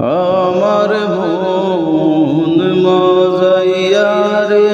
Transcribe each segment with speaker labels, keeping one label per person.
Speaker 1: আমার মন মজাইয়া রে।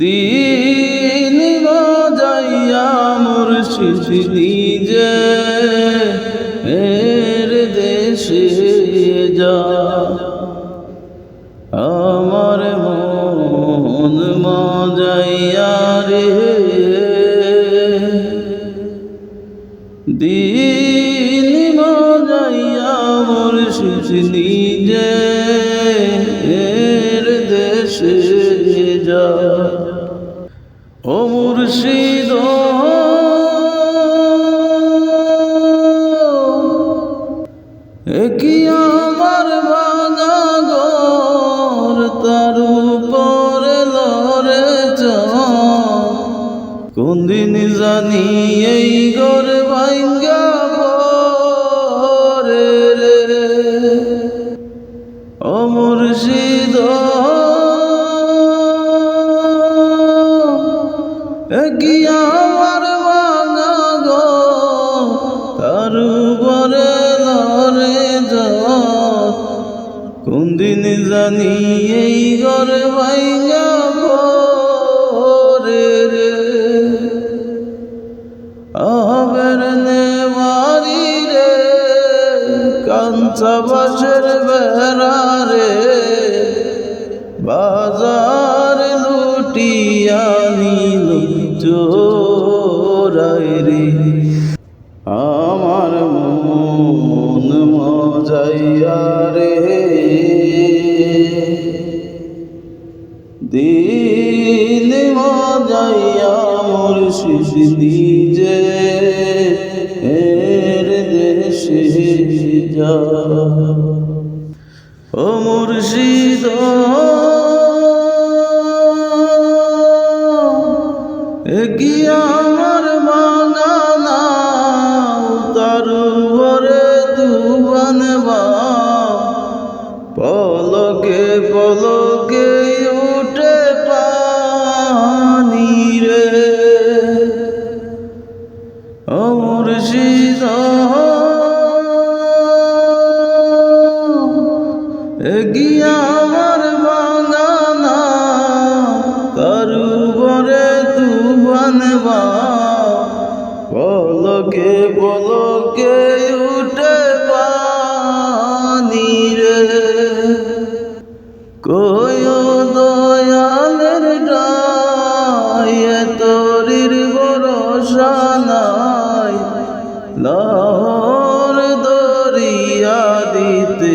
Speaker 1: দিন মজাইয়া মুর্শিদ নিজে এর দেশে যা। আমার মন মজাইয়া রে। দিন মজাইয়া মুর্শিদ নিজে এর দেশে যা। ও মুর্শিদ দিন জানি এই গর ভাঙ্গা রে। কি আমার বাগা গো? তার উপরে লরে কোন দিন জানি এই ঘরে ভাইঙ্গা কাঞ্চা বাসের বেড়া রে বাজার লুটিয়া নিল চোরাই রে। আমার মন মজাইয়া রে। দিন মজাইয়া মুর্শিদ নিজে ও মুর্শিদ। কি আমার বাগানা তার উপরে তুবান পলকে পলকে উঠে পানি রে। ও মুর্শিদ। গিয়া আমার বাগানা তার উপরে তুবান পলকে পলকে উঠে পানি রে। কয় দয়ালের ডায় তোরির ভরসা নাই। লহর দরিয়া দিতে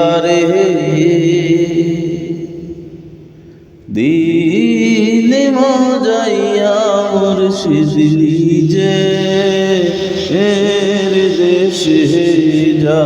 Speaker 1: নিজে এর দেশে যা